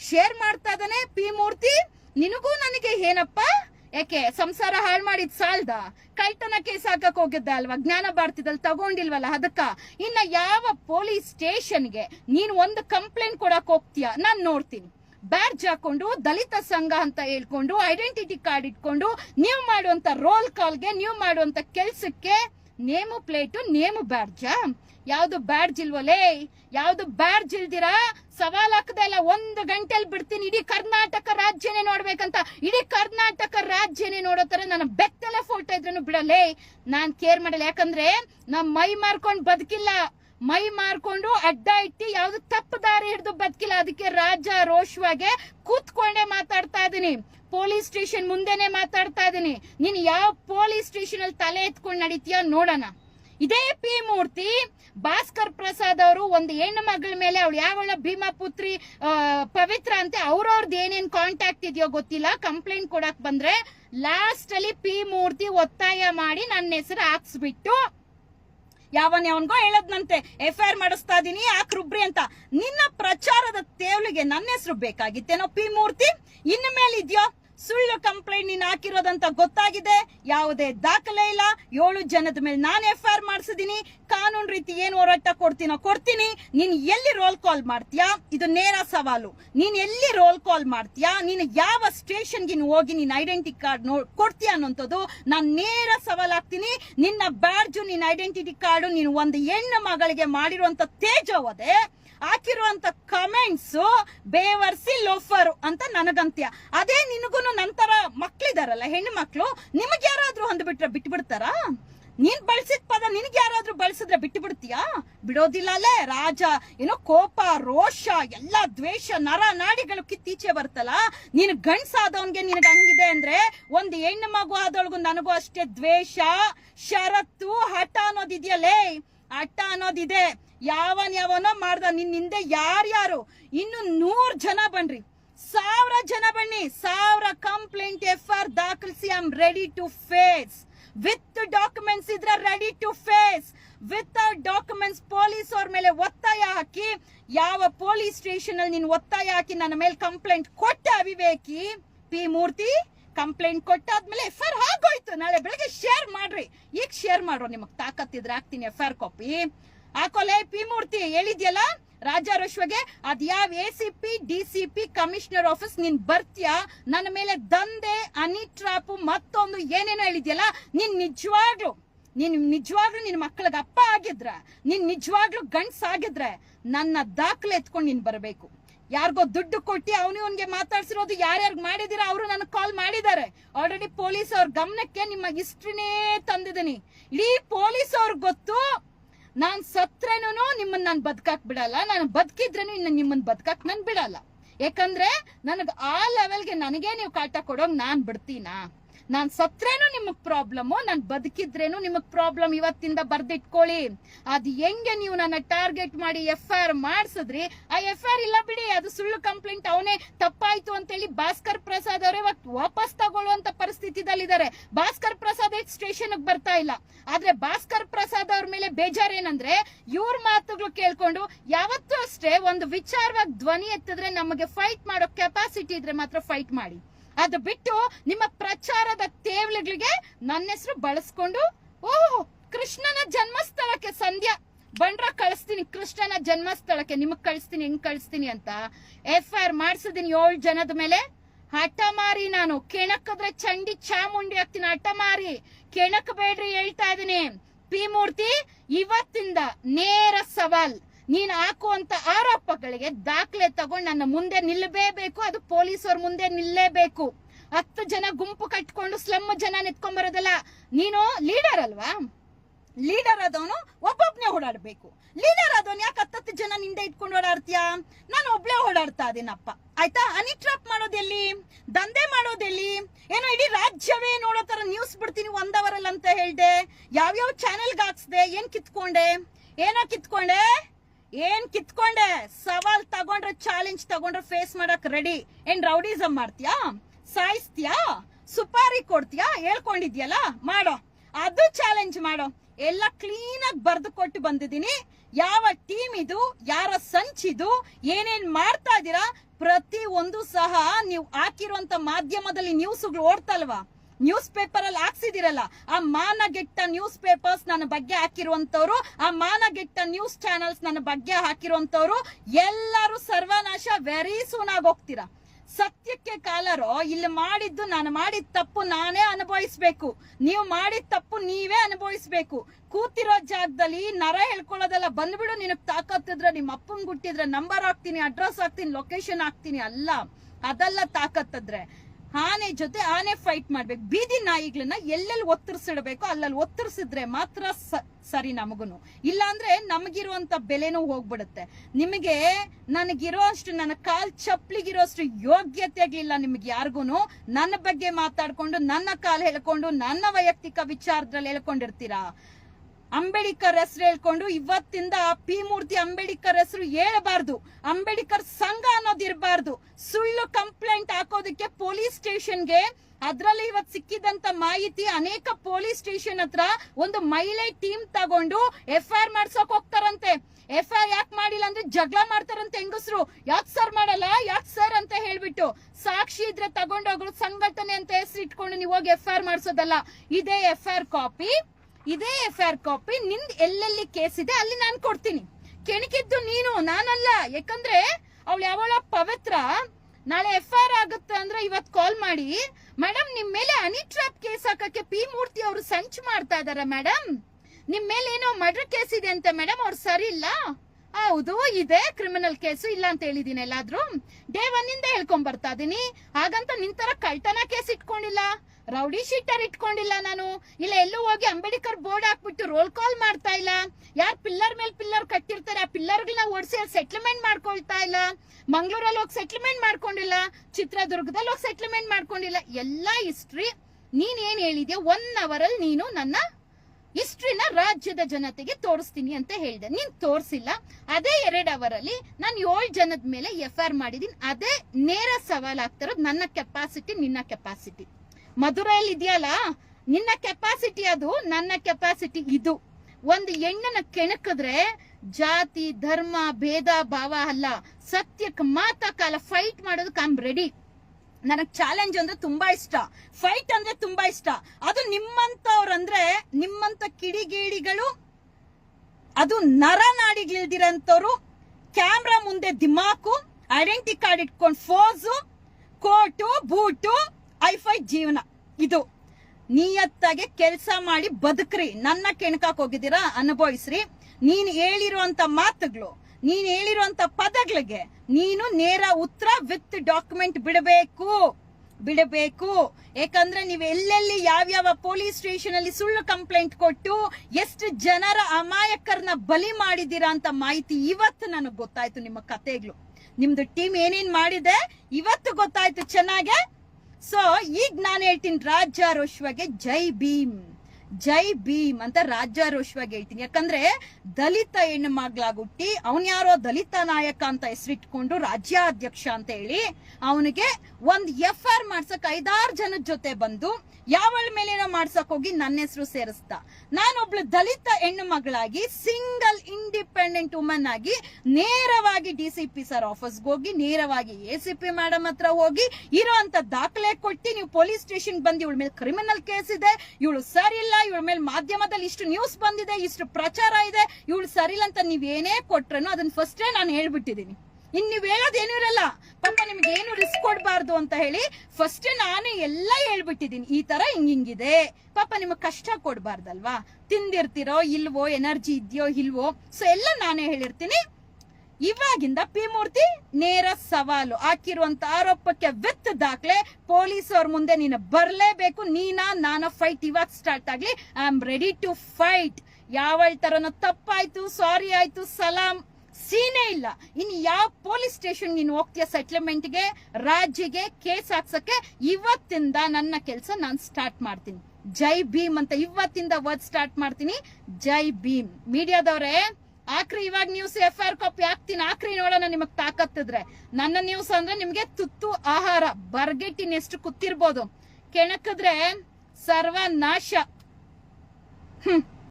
ಶೇರ್ ಮಾಡ್ತಾ ಇದ್ದಾನೆ ಪಿ ಮೂರ್ತಿ, ನಿನಗೂ ನನಗೆ ಏನಪ್ಪ? ಯಾಕೆ ಸಂಸಾರ ಹಾಳು ಮಾಡಿದ್ ಸಾಲ್ದ? ಕೈತನಕ್ಕೆ ಸಾಕಕ್ಕೆ ಹೋಗಿದ್ದ ಅಲ್ವಾ? ಜ್ಞಾನ ಭಾರತದಲ್ಲಿ ತಗೊಂಡಿಲ್ವಲ್ಲ ಅದಕ್ಕ? ಇನ್ನ ಯಾವ ಪೊಲೀಸ್ ಸ್ಟೇಷನ್ಗೆ ನೀನ್ ಒಂದು ಕಂಪ್ಲೇಂಟ್ ಕೊಡಕ್ ಹೋಗ್ತೀಯ? ನಾನ್ ನೋಡ್ತೀನಿ. ಬ್ಯಾಡ್ಜ್ ಹಾಕೊಂಡು, ದಲಿತ ಸಂಘ ಅಂತ ಹೇಳ್ಕೊಂಡು ಐಡೆಂಟಿಟಿ ಕಾರ್ಡ್ ಇಟ್ಕೊಂಡು, ನೀವು ಮಾಡುವಂತ ರೋಲ್ ಕಾಲ್ಗೆ ನೀವು ಮಾಡುವಂತ ಕೆಲ್ಸಕ್ಕೆ ನೇಮು ಪ್ಲೇಟು, ನೇಮು ಬ್ಯಾಡ್ಜ. ಯಾವ್ದು ಬ್ಯಾಡ್ಜ್ ಇಲ್ವಲೇ ಯಾವ್ದು ಬ್ಯಾಡ್ಜ್ ಇಲ್ದಿರಾ? ಸವಾಲ್ ಹಾಕದೆ ಇಲ್ಲ ಒಂದು ಗಂಟೆಲಿ ಬಿಡ್ತೀನಿ, ಇಡೀ ಕರ್ನಾಟಕ ರಾಜ್ಯನೇ ನೋಡ್ಬೇಕಂತ. ಇಡೀ ಕರ್ನಾಟಕ ರಾಜ್ಯನೇ ನೋಡೋ ತರ ನನ್ನ ಬೆತ್ತಲೆ ಫೋಟೋ ಇದ್ರೂ ಬಿಡಲೇ. ನಾನ್ ಕೇರ್ ಮಾಡಲ್ಲ, ಯಾಕಂದ್ರೆ ನಮ್ ಮೈ ಮಾರ್ಕೊಂಡ್ ಬದುಕಿಲ್ಲ. ಮೈ ಮಾರ್ಕೊಂಡು ಅಡ್ಡ ಇಟ್ಟು ಯಾವ್ದು ತಪ್ಪು ದಾರಿ ಹಿಡಿದು ಬದುಕಿಲ್ಲ. ಅದಕ್ಕೆ ರಾಜ ರೋಷವಾಗಿ ಕೂತ್ಕೊಂಡೇ ಮಾತಾಡ್ತಾ ಇದ್ದೀನಿ ಪೊಲೀಸ್ ಸ್ಟೇಷನ್ ಮುಂದೆನೆ ಮಾತಾಡ್ತಾ ಇದ್ದೀನಿ ನೀನ್ ಯಾವ ಪೊಲೀಸ್ ಸ್ಟೇಷನ್ ಅಲ್ಲಿ ತಲೆ ಎತ್ಕೊಂಡು ನಡೀತೀಯ ನೋಡೋಣ. ಇದೇ ಪಿ ಮೂರ್ತಿ, ಭಾಸ್ಕರ್ ಪ್ರಸಾದ್ ಅವರು ಒಂದು ಹೆಣ್ಣು ಮಗಳ ಮೇಲೆ ಅವಳು ಯಾವಳ ಭೀಮಾ ಪುತ್ರಿ ಪವಿತ್ರ ಅಂತ ಅವ್ರವ್ರದ್ದು ಏನೇನ್ ಕಾಂಟ್ಯಾಕ್ಟ್ ಇದೆಯೋ ಗೊತ್ತಿಲ್ಲ. ಕಂಪ್ಲೇಂಟ್ ಕೊಡಕ್ ಬಂದ್ರೆ ಲಾಸ್ಟ್ ಅಲ್ಲಿ ಪಿ ಮೂರ್ತಿ ಒತ್ತಾಯ ಮಾಡಿ ನನ್ನ ಹೆಸರು ಹಾಕ್ಸ್ಬಿಟ್ಟು ಯಾವನ್ ಯಾವನ್ಗೋ ಹೇಳದ್ನಂತೆ ಎಫ್ ಐ ಆರ್ ಮಾಡಿಸ್ತಾ ಇದೀನಿ ಯಾಕೆ ರುಬ್ರಿ ಅಂತ. ನಿನ್ನ ಪ್ರಚಾರದ ತೇವಲಿಗೆ ನನ್ನ ಹೆಸರು ಬೇಕಾಗಿತ್ತೇನೋ ಪಿ ಮೂರ್ತಿ? ಇನ್ನು ಮೇಲಿದ್ಯೋ? ಸುಳ್ಳು ಕಂಪ್ಲೇಂಟ್ ನೀನು ಹಾಕಿರೋದಂತ ಗೊತ್ತಾಗಿದೆ. ಯಾವುದೇ ದಾಖಲೆ ಇಲ್ಲ. ಏಳು ಜನದ ಮೇಲೆ ನಾನು ಎಫ್ ಐ ಆರ್ ಮಾಡಿಸಿದೀನಿ. ಕಾನೂನು ರೀತಿ ಏನು ಹೋರಾಟ ಕೊಡ್ತೀನೋ ಕೊಡ್ತೀನಿ. ನೀನು ಎಲ್ಲಿ ರೋಲ್ ಕಾಲ್ ಮಾಡ್ತೀಯಾ? ಇದು ನೇರ ಸವಾಲು. ನೀನು ಎಲ್ಲಿ ರೋಲ್ ಕಾಲ್ ಮಾಡ್ತೀಯಾ? ನೀನು ಯಾವ ಸ್ಟೇಷನ್ಗೆ ನೀನು ಹೋಗಿ ನೀನು ಐಡೆಂಟಿ ಕಾರ್ಡ್ ನೋ ಕೊಡ್ತೀಯ ಅನ್ನೋಂಥದ್ದು ನಾನು ನೇರ ಸವಾಲು ನಿನ್ನ ಬ್ಯಾಡ್ಜು ನಿನ್ನ ಐಡೆಂಟಿಟಿ ಕಾರ್ಡು ನೀನು ಒಂದು ಹೆಣ್ಣು ಮಗಳಿಗೆ ಮಾಡಿರುವಂಥ ತೇಜವದೆ ಹಾಕಿರುವಂತ ಕಮೆಂಟ್ಸ್ ಬೇವರ್ಸಿ ಲೋಫರ್ ಅಂತ ನನಗಂತ್ಯ. ಅದೇ ನಿನಗೂ ನಂತರ ಮಕ್ಳಿದಾರಲ್ಲ, ಹೆಣ್ಣು ಮಕ್ಳು, ನಿಮಗೆ ಯಾರಾದ್ರೂ ಹೊಂದ್ಬಿಟ್ರೆ ಬಿಟ್ಟು ಬಿಟ್ಬಿಡ್ತಾರ? ನೀನ್ ಬಳಸಿದ ಪದ ನಿನ್ಗೆ ಯಾರಾದ್ರೂ ಬಳಸಿದ್ರೆ ಬಿಟ್ಟು ಬಿಡ್ತೀಯಾ ಬಿಡೋದಿಲ್ಲ ಅಲ್ಲೇ ರಾಜ, ಏನೋ ಕೋಪ, ರೋಷ, ಎಲ್ಲ ದ್ವೇಷ, ನರ, ನಾಡಿಗಳು ಕಿತ್ತೀಚೆ ಬರ್ತಲ್ಲ. ನೀನು ಗಂಡ್ಸಾದವನ್ಗೆ ನಿನಗೆ ಹಂಗಿದೆ ಅಂದ್ರೆ ಒಂದು ಹೆಣ್ಣು ಮಗು ಆದೊಳಗು ನನಗೂ ಅಷ್ಟೇ ದ್ವೇಷ, ಷರತ್ತು, ಹಠ ಅನ್ನೋದಿದೆಯಲ್ಲೇ ಹಠ ಅನ್ನೋದಿದೆ. ಯಾವನ್ ಯಾವನೋ ಮಾಡ್ದ. ನಿನ್ ಹಿಂದೆ ಯಾರ್ಯಾರು? ಇನ್ನು ನೂರ್ ಜನ ಬನ್ರಿ. ಸಾವಿರ ಜನ ಬನ್ನಿ. ಸಾವಿರ ಕಂಪ್ಲೇಂಟ್ ಎಫ್ ಆರ್ ದಾಖಲಿಸಿ I am ready to face with documents ಇದ್ರೆ ready to face with documents police ಅವ್ರ ಮೇಲೆ ಒತ್ತಾಯ ಹಾಕಿ, ಯಾವ ಪೊಲೀಸ್ ಸ್ಟೇಷನ್ ಅಲ್ಲಿ ನೀನು ಒತ್ತಾಯ ಹಾಕಿ, ನನ್ನ ಮೇಲೆ ಕಂಪ್ಲೇಂಟ್ ಕೊಟ್ಟ ಅವಿವೇಕಿ, ಪಿ ಮೂರ್ತಿ ಕಂಪ್ಲೇಂಟ್ ಕೊಟ್ಟಾದ್ಮೇಲೆ ಎಫ್ ಆರ್ ಆಗೋಯ್ತು. ನಾಳೆ ಬೆಳಗ್ಗೆ ಶೇರ್ ಮಾಡ್ರಿ. ಈಗ ಶೇರ್ ಮಾಡ್ರೋ, ನಿಮಗೆ ತಾಕತ್ತಿದ್ರೆ ಹಾಕ್ತೀನಿ ಎಫ್ ಆರ್ ಕಾಪಿ ಹಾಕೋಲೆ ಪಿ ಮೂರ್ತಿ ಹೇಳಿದ್ಯಲ್ಲ? ರಾಜಾರೋಶ್ವಗೆ, ಅದ್ ಯಾವ A C P D C P commissioner office ನಿನ್ ಬರ್ತೀಯಾ? ನನ್ನ ಮೇಲೆ ದಂಧೆ ಅನಿ ಟ್ರಾಪು ಮತ್ತೊಂದು ಏನೇನೋ ಹೇಳಿದ್ಯಲ್ಲ? ನಿನ್ ನಿಜವಾಗ್ಲು, ನಿನ್ ನಿಜವಾಗ್ಲೂ ನಿನ್ ಮಕ್ಕಳಿಗೆ ಅಪ್ಪ ಆಗಿದ್ರ, ನಿನ್ ನಿಜವಾಗ್ಲೂ ಗಂಡ್ಸ್ ಆಗಿದ್ರೆ, ನನ್ನ ದಾಖಲೆ ಎತ್ಕೊಂಡು ನೀನ್ ಬರಬೇಕು. ಯಾರಿಗೋ ದುಡ್ಡು ಕೊಟ್ಟಿ ಅವನು ಅವನಿಗೆ ಮಾತಾಡ್ಸಿರೋದು ಯಾರ್ಯಾರು ಮಾಡಿದಿರ ಅವರು ನನಗೆ ಕಾಲ್ ಮಾಡಿದ್ದಾರೆ. ಆಲ್ರೆಡಿ ಪೊಲೀಸ್ ಅವ್ರ ಗಮನಕ್ಕೆ ನಿಮ್ಮ ಹಿಸ್ಟ್ರಿನೇ ತಂದಿದ್ದೀನಿ ಇಡೀ ಪೊಲೀಸ್ ಅವ್ರಿಗೆ ಗೊತ್ತು ನಾನ್ ಸತ್ರೇನು ನಿಮ್ಮನ್ನ ನಾನು ಬದುಕಾಕ್ ಬಿಡಲ್ಲ. ನಾನು ಬದುಕಿದ್ರೇನು ಇನ್ನು ನಿಮ್ಮನ್ನ ಬದುಕಾಕ್ ನಾನು ಬಿಡಲ್ಲ. ಯಾಕಂದ್ರೆ, ನನಗ್ ಆ ಲೆವೆಲ್ಗೆ ನನಗೆ ನೀವು ಕಾಟ ಕೊಡೋಂಗ್ ನಾನ್ ಬಿಡ್ತೀನಾ? ನಾನ್ ಸತ್ರೇನು ನಿಮಗ್ ಪ್ರಾಬ್ಲಮ್ ನಾನ್ ಬದುಕಿದ್ರೇನು ನಿಮಗ್ ಪ್ರಾಬ್ಲಮ್ ಇವತ್ತಿಂದ ಬರ್ದಿಟ್ಕೊಳ್ಳಿ. ಅದ್ ಹೆಂಗೆ ನೀವು ನನ್ನ ಟಾರ್ಗೆಟ್ ಮಾಡಿ ಎಫ್ ಐ ಆರ್ ಮಾಡಿಸಿದ್ರಿ, ಆ ಎಫ್ ಐ ಆರ್ ಇಲ್ಲ ಬಿಡಿ, ಅದು ಸುಳ್ಳು ಕಂಪ್ಲೇಂಟ್ ಅವನೇ ತಪ್ಪಾಯ್ತು ಅಂತೇಳಿ ಭಾಸ್ಕರ್ ಪ್ರಸಾದ್ ಅವರೇ ವಾಪಸ್ ತಗೊಳ್ಳುವಂತ ಪರಿಸ್ಥಿತಿದಲ್ಲಿದ್ದಾರೆ ಭಾಸ್ಕರ್ ಪ್ರಸಾದ್ ಸ್ಟೇಷನ್ ಬರ್ತಾ ಇಲ್ಲ. ಆದ್ರೆ ಭಾಸ್ಕರ್ ಪ್ರಸಾದ್ ಅವ್ರ ಮೇಲೆ ಬೇಜಾರೇನಂದ್ರೆ ಇವ್ರ ಮಾತುಗಳು ಕೇಳ್ಕೊಂಡು ಯಾವತ್ತೂ ಅಷ್ಟೇ ಒಂದು ವಿಚಾರವಾಗಿ ಧ್ವನಿ ಎತ್ತಿದ್ರೆ ನಮಗೆ ಫೈಟ್ ಮಾಡೋ ಕೆಪಾಸಿಟಿ ಇದ್ರೆ ಮಾತ್ರ ಫೈಟ್ ಮಾಡಿ. ಅದು ಬಿಟ್ಟು ನಿಮ್ಮ ಪ್ರಚಾರದ ತೇವ್ಲಗಳಿಗೆ ನನ್ನ ಹೆಸರು ಬಳಸ್ಕೊಂಡು, ಓಹ್, ಕೃಷ್ಣನ ಜನ್ಮಸ್ಥಳಕ್ಕೆ ಸಂಧ್ಯಾ. ಬಂಡ್ರ ಕಳಿಸ್ತೀನಿ, ಕೃಷ್ಣನ ಜನ್ಮಸ್ಥಳಕ್ಕೆ. ನಿಮಗ್ ಕಳಿಸ್ತೀನಿ, ಹೆಂಗ್ ಕಳಿಸ್ತೀನಿ ಅಂತ ಎಫ್ ಐ ಆರ್ ಮಾಡಿಸಿದೀನಿ ಏಳು ಜನದ ಮೇಲೆ. ಹಠ ಮಾರಿ ನಾನು ಕೆಣಕದ್ರೆ ಚಂಡಿ ಚಾಮುಂಡಿ ಹಾಕ್ತೀನಿ ಹಠ ಮಾರಿ ಕೆಣಕ ಬೇಡ್ರಿ ಹೇಳ್ತಾ ಇದೀನಿ. ಪಿ ಮೂರ್ತಿ, ಇವತ್ತಿಂದ ನೇರ ಸವಾಲ್. ನೀನ್ ಹಾಕುವಂತ ಆರೋಪಗಳಿಗೆ ದಾಖಲೆ ತಗೊಂಡು ನನ್ನ ಮುಂದೆ ನಿಲ್ಲಬೇಕು. ಅದು ಪೊಲೀಸರ ಮುಂದೆ ನಿಲ್ಲೇಬೇಕು. ಹತ್ತು ಜನ ಗುಂಪು ಕಟ್ಕೊಂಡು ಸ್ಲಮ್ ಜನ ನಿತ್ಕೊಂಡ್ ಬರೋದಲ್ಲ ನೀನು ಲೀಡರ್ ಅಲ್ವಾ? ಲೀಡರ್ ಆದವನು ಒಬ್ಬೊಬ್ನೇ ಓಡಾಡ್ಬೇಕು. ಲೀಡರ್ ಆದವನು ಯಾಕೆ ಹತ್ತತ್ತು ಜನ ನಿಂದೆ ಇಟ್ಕೊಂಡು ಓಡಾಡ್ತೀಯಾ? ನಾನು ಒಬ್ಳೆ ಓಡಾಡ್ತಾ ಇದೀನಪ್ಪ ಆಯ್ತಾ? ಹನಿ ಟ್ರಾಪ್ ಮಾಡೋದೆಲ್ಲಿ? ದಂಧೆ ಮಾಡೋದೆಲ್ಲಿ? ಏನೋ ಇಡೀ ರಾಜ್ಯವೇ ನೋಡೋ ತರ ನ್ಯೂಸ್ ಬಿಡ್ತೀನಿ ಒಂದ್ ಅವರ್ ಅಂತ ಹೇಳ್ದೆ. ಯಾವ್ಯಾವ ಚಾನೆಲ್ಗೆ ಹಾಕ್ಸ್ದೆ? ಏನ್ ಕಿತ್ಕೊಂಡೆ? ಏನೋ ಕಿತ್ಕೊಂಡೆ? ಏನ್ ಕಿತ್ಕೊಂಡೆ? ಸವಾಲ್ ತಗೊಂಡ್ರೆ ಚಾಲೆಂಜ್ ತಗೊಂಡ್ರೆ ಫೇಸ್ ಮಾಡಕ್ ರೆಡಿ ಏನ್ ರೌಡಿಸಮ್ ಮಾಡ್ತೀಯಾ? ಸಾಯಿಸ್ತೀಯಾ? ಸುಪಾರಿ ಕೊಡ್ತೀಯಾ? ಹೇಳ್ಕೊಂಡಿದ್ಯಲ್ಲ? ಮಾಡೋ. ಅದು ಚಾಲೆಂಜ್ ಮಾಡೋ. ಎಲ್ಲ ಕ್ಲೀನ್ ಆಗಿ ಬರ್ದು ಕೊಟ್ಟು ಬಂದಿದ್ದೀನಿ. ಯಾವ ಟೀಮ್ ಇದು? ಯಾರ ಸಂಚಿದು ಏನೇನ್ ಮಾಡ್ತಾ ಇದೀರಾ ಪ್ರತಿ ಒಂದು ಸಹ ನೀವು ಹಾಕಿರುವಂತ ಮಾಧ್ಯಮದಲ್ಲಿ ನ್ಯೂಸ್ಗಳು ಓಡ್ತಲ್ವಾ? ನ್ಯೂಸ್ ಪೇಪರ್ ಅಲ್ಲಿ ಹಾಕ್ಸಿದಿರಲ್ಲ. ಆ ಮಾನಗೆಟ್ಟ ನ್ಯೂಸ್ ಪೇಪರ್ಸ್ ನನ್ನ ಬಗ್ಗೆ ಹಾಕಿರುವಂತವ್ರು ಆ ಮಾನಗೆಟ್ಟ ನ್ಯೂಸ್ ಚಾನೆಲ್ಸ್ ನನ್ನ ಬಗ್ಗೆ ಹಾಕಿರುವಂತವ್ರು ಎಲ್ಲರೂ ಸರ್ವನಾಶ ವೆರಿ ಸೂನ್ ಆಗಿ ಹೋಗ್ತೀರಾ ಸತ್ಯಕ್ಕೆ ಕಾಲರು, ಇಲ್ಲಿ ಮಾಡಿದ್ದು ನಾನು ಮಾಡಿದ ತಪ್ಪು ನಾನೇ ಅನುಭವಿಸ್ಬೇಕು. ನೀವು ಮಾಡಿದ ತಪ್ಪು ನೀವೇ ಅನುಭವಿಸ್ಬೇಕು. ಕೂತಿರೋ ಜಾಗದಲ್ಲಿ ನರ ಹೇಳ್ಕೊಳ್ಳೋದೆಲ್ಲ ಬಂದ್ಬಿಡು, ನಿನಗ್ ತಾಕತ್ತಿದ್ರೆ ನಿಮ್ಮ ಅಪ್ಪನ್ ಗುಟ್ಟಿದ್ರೆ ನಂಬರ್ ಹಾಕ್ತೀನಿ ಅಡ್ರೆಸ್ ಹಾಕ್ತೀನಿ ಲೊಕೇಶನ್ ಹಾಕ್ತೀನಿ, ಅಲ್ಲ. ಅದೆಲ್ಲ ತಾಕತ್ತಿದ್ರೆ. ಆನೆ ಜೊತೆ ಆನೆ ಫೈಟ್ ಮಾಡ್ಬೇಕು. ಬೀದಿ ನಾಯಿಗಳನ್ನ ಎಲ್ಲೆಲ್ಲಿ ಒತ್ತರಿಸಿಡ್ಬೇಕು ಅಲ್ಲಲ್ಲಿ ಒತ್ತರಿಸಿದ್ರೆ ಮಾತ್ರ ಸರಿ ನಮಗುನು. ಇಲ್ಲಾಂದ್ರೆ ನಮಗಿರುವಂತ ಬೆಲೆನೂ ಹೋಗ್ಬಿಡುತ್ತೆ. ನಿಮಗೆ ನನಗಿರೋ ಅಷ್ಟು ನನ್ನ ಕಾಲ್ ಯೋಗ್ಯತೆ ಇಲ್ಲ ನಿಮ್ಗೆ ಯಾರಿಗೂನು. ನನ್ನ ಬಗ್ಗೆ ಮಾತಾಡ್ಕೊಂಡು, ನನ್ನ ಕಾಲ್ ಹೇಳ್ಕೊಂಡು, ನನ್ನ ವೈಯಕ್ತಿಕ ವಿಚಾರದಲ್ಲಿ ಹೇಳ್ಕೊಂಡಿರ್ತೀರಾ? ಅಂಬೇಡ್ಕರ್ ಹೆಸರು ಹೇಳ್ಕೊಂಡು ಇವತ್ತಿಂದ ಪಿ ಮೂರ್ತಿ ಅಂಬೇಡ್ಕರ್ ಹೆಸರು ಹೇಳಬಾರ್ದು. ಅಂಬೇಡ್ಕರ್ ಸಂಘ ಅನ್ನೋದು ಇರಬಾರ್ದು. ಸುಳ್ಳು ಕಂಪ್ಲೇಂಟ್ ಹಾಕೋದಕ್ಕೆ ಪೊಲೀಸ್ ಸ್ಟೇಷನ್ಗೆ ಅದರಲ್ಲಿ ಇವತ್ ಸಿಕ್ಕಿದಂತ ಮಾಹಿತಿ ಅನೇಕ ಪೊಲೀಸ್ ಸ್ಟೇಷನ್ ಹತ್ರ ಒಂದು ಮಹಿಳೆ ಟೀಮ್ ತಗೊಂಡು ಎಫ್ ಐ ಆರ್ ಮಾಡ್ಸೋಕ್ ಹೋಗ್ತಾರಂತೆ. ಎಫ್ ಐ ಆರ್ ಯಾಕೆ ಮಾಡಿಲ್ಲ ಅಂದ್ರೆ ಜಗಳ ಮಾಡ್ತಾರಂತೆ ಹೆಂಗಸರು. ಯಾಕೆ ಸರ್ ಮಾಡಲ್ಲ? ಯಾಕೆ ಸರ್ ಅಂತ ಹೇಳ್ಬಿಟ್ಟು ಸಾಕ್ಷಿ ಇದ್ರೆ ತಗೊಂಡೋಗ್ರು ಸಂಘಟನೆ ಅಂತ ಹೆಸರು ಇಟ್ಕೊಂಡು ನೀವು ಹೋಗಿ ಎಫ್ ಐ ಆರ್ ಮಾಡಿಸೋದಲ್ಲ. ಇದೇ ಎಫ್ ಐ ಆರ್ ಕಾಪಿ. ಇದೇ ಎಫ್ ಆರ್ ಕಾಪಿ ನಿಂದ್ ಎಲ್ಲೆಲ್ಲಿ ಕೇಸ್ ಇದೆ ಅಲ್ಲಿ ನಾನು ಕೊಡ್ತೀನಿ. ಕೆಣಕಿದ್ದು ನೀನು, ನಾನಲ್ಲ. ಯಾಕಂದ್ರೆ ಅವಳು ಯಾವಳ ಪವಿತ್ರ. ನಾಳೆ ಎಫ್ ಆರ್ ಆಗುತ್ತೆ ಅಂದ್ರೆ ಇವತ್ ಕಾಲ್ ಮಾಡಿ. ಮೇಡಮ್ ನಿಮ್ ಮೇಲೆ ಅನಿಟ್ರಾಪ್ ಕೇಸ್ ಹಾಕಕ್ಕೆ ಪಿ ಮೂರ್ತಿ ಅವರು ಸಂಚು ಮಾಡ್ತಾ ಇದಾರೆ ಮೇಡಮ್ ನಿಮ್ ಮೇಲೆ ಏನೋ ಮರ್ಡರ್ ಕೇಸ್ ಇದೆ ಅಂತ ಮೇಡಮ್ ಅವ್ರು ಸರಿ ಇಲ್ಲ. ಹೌದು, ಇದೆ ಕ್ರಿಮಿನಲ್ ಕೇಸು ಇಲ್ಲ ಅಂತ ಹೇಳಿದೀನಿ ಎಲ್ಲಾದ್ರೂ. ಡೇ ಒನ್ ಇಂದ ಹೇಳ್ಕೊಂಡ್ ಬರ್ತಾ ಇದೀನಿ. ಹಾಗಂತ ನಿಂತರ ಕಳ್ತನ ಕೇಸ್ ಇಟ್ಕೊಂಡಿಲ್ಲ. ರೌಡಿ ಶೀಟರ್ ಇಟ್ಕೊಂಡಿಲ್ಲ ನಾನು. ಇಲ್ಲ, ಎಲ್ಲೂ ಹೋಗಿ ಅಂಬೇಡ್ಕರ್ ಬೋರ್ಡ್ ಹಾಕ್ಬಿಟ್ಟು ರೋಲ್ ಕಾಲ್ ಮಾಡ್ತಾ ಇಲ್ಲ. ಯಾರ್ ಪಿಲ್ಲರ್ ಮೇಲೆ ಪಿಲ್ಲರ್ ಕಟ್ಟಿರ್ತಾರೆ, ಆ ಪಿಲ್ಲರ್ಗಳನ್ನ ಓಡಿಸಿ ಸೆಟ್ಲ್ಮೆಂಟ್ ಮಾಡ್ಕೊಳ್ತಾ ಇಲ್ಲ. ಮಂಗಳೂರಲ್ಲಿ ಹೋಗಿ ಸೆಟ್ಲ್ಮೆಂಟ್ ಮಾಡ್ಕೊಂಡಿಲ್ಲ, ಚಿತ್ರದುರ್ಗದಲ್ಲಿ ಹೋಗಿ ಸೆಟ್ಲ್ಮೆಂಟ್ ಮಾಡ್ಕೊಂಡಿಲ್ಲ. ಎಲ್ಲಾ ಹಿಸ್ಟ್ರಿ ನೀನ್ ಏನ್ ಹೇಳಿದ್ಯಾ ಒನ್ ಅವರ್ ಅಲ್ಲಿ ನೀನು ನನ್ನ ಹಿಸ್ಟ್ರಿನ ರಾಜ್ಯದ ಜನತೆಗೆ ತೋರಿಸ್ತೀನಿ ಅಂತ ಹೇಳಿದೆ. ನೀನ್ ತೋರಿಸಿಲ್ಲ. ಅದೇ ಎರಡು ಅವರ್ ಅಲ್ಲಿ ನಾನು ಏಳು ಜನದ ಮೇಲೆ ಎಫ್ ಆರ್ ಮಾಡಿದೀನಿ. ಅದೇ ನೇರ ಸವಾಲ್ ಆಗ್ತಿರೋದು ನನ್ನ ಕೆಪಾಸಿಟಿ ನಿನ್ನ ಕೆಪಾಸಿಟಿ ಮಧುರೈಲಿ ಇದೆಯಲ್ಲ? ನಿನ್ನ ಕೆಪಾಸಿಟಿ ಅದು, ನನ್ನ ಕೆಪಾಸಿಟಿ ಇದು. ಒಂದು ಹೆಣ್ಣನ ಕೆಣಕಿದ್ರೆ ಜಾತಿ, ಧರ್ಮ, ಭೇದ, ಭಾವ ಅಲ್ಲ. ಸತ್ಯಕ್ಕೆ ಮಾತ ಕಾಲ ಫೈಟ್ ಮಾಡೋದಕ್ಕೆ ಐಮ್ ರೆಡಿ ನನಗೆ ಚಾಲೆಂಜ್ ಅಂದ್ರೆ ತುಂಬಾ ಇಷ್ಟ. ಫೈಟ್ ಅಂದ್ರೆ ತುಂಬಾ ಇಷ್ಟ. ಅದು ನಿಮ್ಮಂತವ್ರಂದ್ರೆ ನಿಮ್ಮಂತ ಕಿಡಿಗೇಡಿಗಳು, ಅದು ನರನಾಡಿಗಳಿಲ್ದಿರಂತವ್ರು ಕ್ಯಾಮ್ರಾ ಮುಂದೆ ದಿಮಾಕು ಐಡೆಂಟಿ ಕಾರ್ಡ್ ಇಟ್ಕೊಂಡು ಫೋಸು ಕೋಟು ಬೂಟು ಐಫೈ ಜೀವನ. ಇದು ನಿಯತ್ತಾಗಿ ಕೆಲಸ ಮಾಡಿ ಬದುಕ್ರಿ. ನನ್ನ ಕೆಣ್ಕಾಕ್ ಹೋಗಿದ್ದೀರಾ? ಅನುಭವಿಸ್ರಿ. ನೀನ್ ಹೇಳಿರುವಂತ ಮಾತುಗಳು, ನೀನ್ ಹೇಳಿರುವಂತ ಪದಗಳಿಗೆ ನೀನು ನೇರ ಉತ್ತರ ವಿತ್ ಡಾಕ್ಯುಮೆಂಟ್ ಬಿಡಬೇಕು. ಬಿಡಬೇಕು. ಯಾಕಂದ್ರೆ ನೀವು ಎಲ್ಲೆಲ್ಲಿ ಯಾವ್ಯಾವ ಪೊಲೀಸ್ ಸ್ಟೇಷನ್ ಅಲ್ಲಿ ಸುಳ್ಳು ಕಂಪ್ಲೇಂಟ್ ಕೊಟ್ಟು ಎಷ್ಟು ಜನರ ಅಮಾಯಕರನ್ನ ಬಲಿ ಮಾಡಿದ್ದೀರಾ ಅಂತ ಮಾಹಿತಿ ಇವತ್ತು ನನಗೆ ಗೊತ್ತಾಯ್ತು ನಿಮ್ಮ ಕತೆಗಳು. ನಿಮ್ದು ಟೀಮ್ ಏನೇನ್ ಮಾಡಿದೆ? ಇವತ್ತು ಗೊತ್ತಾಯ್ತು ಚೆನ್ನಾಗೆ. ಸೊ ಈಗ ನಾನು ಹೇಳ್ತೀನಿ ರಾಜ್ಯಾರೋಶ್ವಗೆ ಜೈ ಭೀಮ್. ಜೈ ಭೀಮ್ ಅಂತ ರಾಜ್ಯಾರೋಶ್ವಾಗಿ ಹೇಳ್ತೀನಿ. ಯಾಕಂದ್ರೆ ದಲಿತ ಹೆಣ್ಣು ಮಗ್ಲಾಗುಟ್ಟಿ ಅವನ್ ಯಾರೋ ದಲಿತ ನಾಯಕ ಅಂತ ಹೆಸರಿಟ್ಕೊಂಡು ರಾಜ್ಯಾಧ್ಯಕ್ಷ ಅಂತ ಹೇಳಿ ಅವನಿಗೆ ಒಂದ್ ಎಫ್ ಆರ್ ಮಾಡ್ಸಕ್ ಐದಾರು ಜನದ ಜೊತೆ ಬಂದು ಯಾವಳ ಮೇಲೇನೋ ಮಾಡ್ಸಕ್ ಹೋಗಿ ನನ್ನ ಹೆಸರು ಸೇರಿಸ್ದ ನಾನೊಬ್ಳು ದಲಿತ ಹೆಣ್ಣು ಮಗಳಾಗಿ ಸಿಂಗಲ್ ಇಂಡಿಪೆಂಡೆಂಟ್ ವುಮನ್ ಆಗಿ ನೇರವಾಗಿ ಡಿ ಸಿ ಪಿ ಸರ್ ಆಫೀಸ್ಗೆ ಹೋಗಿ, ನೇರವಾಗಿ ಎ ಸಿ ಪಿ ಮೇಡಮ್ ಹತ್ರ ಹೋಗಿ ಇರೋಂತ ದಾಖಲೆ ಕೊಟ್ಟು ನೀವು ಪೊಲೀಸ್ ಸ್ಟೇಷನ್ ಬಂದು ಇವಳ ಮೇಲೆ ಕ್ರಿಮಿನಲ್ ಕೇಸ್ ಇದೆ. ಇವಳು ಸರಿ ಇಲ್ಲ ಇವಳ ಮೇಲೆ ಮಾಧ್ಯಮದಲ್ಲಿ ಇಷ್ಟು ನ್ಯೂಸ್ ಬಂದಿದೆ, ಇಷ್ಟು ಪ್ರಚಾರ ಇದೆ. ಇವಳು ಸರಿ ಇಲ್ಲ ಅಂತ ನೀವೇನೇ ಕೊಟ್ರೇನು ಅದನ್ನ ಫಸ್ಟೇ ನಾನು ಹೇಳ್ಬಿಟ್ಟಿದೀನಿ ಇನ್ ನೀವು ಹೇಳೋದೇನು ಇರಲ್ಲ. ಪಾಪ ನಿಮ್ಗೆ ಏನು ರಿಸ್ಕ್ ಕೊಡಬಾರ್ದು ಅಂತ ಹೇಳಿ ಫಸ್ಟ್ ನಾನು ಎಲ್ಲ ಹೇಳ್ಬಿಟ್ಟಿದ್ದೀನಿ ಈ ತರ ಹಿಂಗ್ ಹಿಂಗಿದೆ. ಪಾಪ ನಿಮಗೆ ಕಷ್ಟ ಕೊಡ್ಬಾರ್ದಲ್ವಾ? ತಿಂದಿರ್ತಿರೋ ಇಲ್ವೋ ಎನರ್ಜಿ ಇದೆಯೋ ಇಲ್ವೋ ಸೊ ಎಲ್ಲ ನಾನೇ ಹೇಳಿರ್ತೀನಿ. ಇವಾಗಿಂದ ಪಿ ಮೂರ್ತಿ ನೇರ ಸವಾಲು. ಹಾಕಿರುವಂತ ಆರೋಪಕ್ಕೆ ವಿತ್ ದಾಖಲೆ. ಪೊಲೀಸ್ ಅವ್ರ ಮುಂದೆ ನೀನು ಬರ್ಲೇಬೇಕು. ನೀನಾ, ನಾನ ಫೈಟ್ ಇವಾಗ ಸ್ಟಾರ್ಟ್ ಆಗ್ಲಿ. I am ready to fight ಯಾವ ತರನ ತಪ್ಪಾಯ್ತು ಸಾರಿ ಆಯ್ತು, ಸಲಾಂ. ಸೀನೇ ಇಲ್ಲ. ಇನ್ನು ಯಾವ ಪೊಲೀಸ್ ಸ್ಟೇಷನ್ ನೀನು ಹೋಗ್ತೀಯ ಸೆಟ್ಲ್ಮೆಂಟ್ಗೆ, ರಾಜ್ಯಗೆ, ಕೇಸ್ ಹಾಕ್ಸಕ್ಕೆ? ಇವತ್ತಿಂದ ನನ್ನ ಕೆಲಸ ನಾನು ಸ್ಟಾರ್ಟ್ ಮಾಡ್ತೀನಿ. ಜೈ ಭೀಮ್ ಅಂತ ಇವತ್ತಿಂದ ವರ್ಡ್ ಸ್ಟಾರ್ಟ್ ಮಾಡ್ತೀನಿ. ಜೈ ಭೀಮ್. ಮೀಡಿಯಾದವರೇ, ಆಕ್ರಿ, ಇವಾಗ ನ್ಯೂಸ್ ಎಫ್ ಆರ್ ಕಾಪಿ ಹಾಕ್ತೀನಿ. ಆಕ್ರಿ, ನೋಡೋಣ ನಿಮಗ್ ತಾಕತ್ತಿದ್ರೆ. ನನ್ನ ನ್ಯೂಸ್ ಅಂದ್ರೆ ನಿಮ್ಗೆ ತುತ್ತು ಆಹಾರ. ಬರ್ಗೆಟ್ಟಿನ ಎಷ್ಟು ಕುತ್ತಿರ್ಬೋದು ಕೆಣಕಿದ್ರೆ ಸರ್ವನಾಶ. ಹ್ಮ್.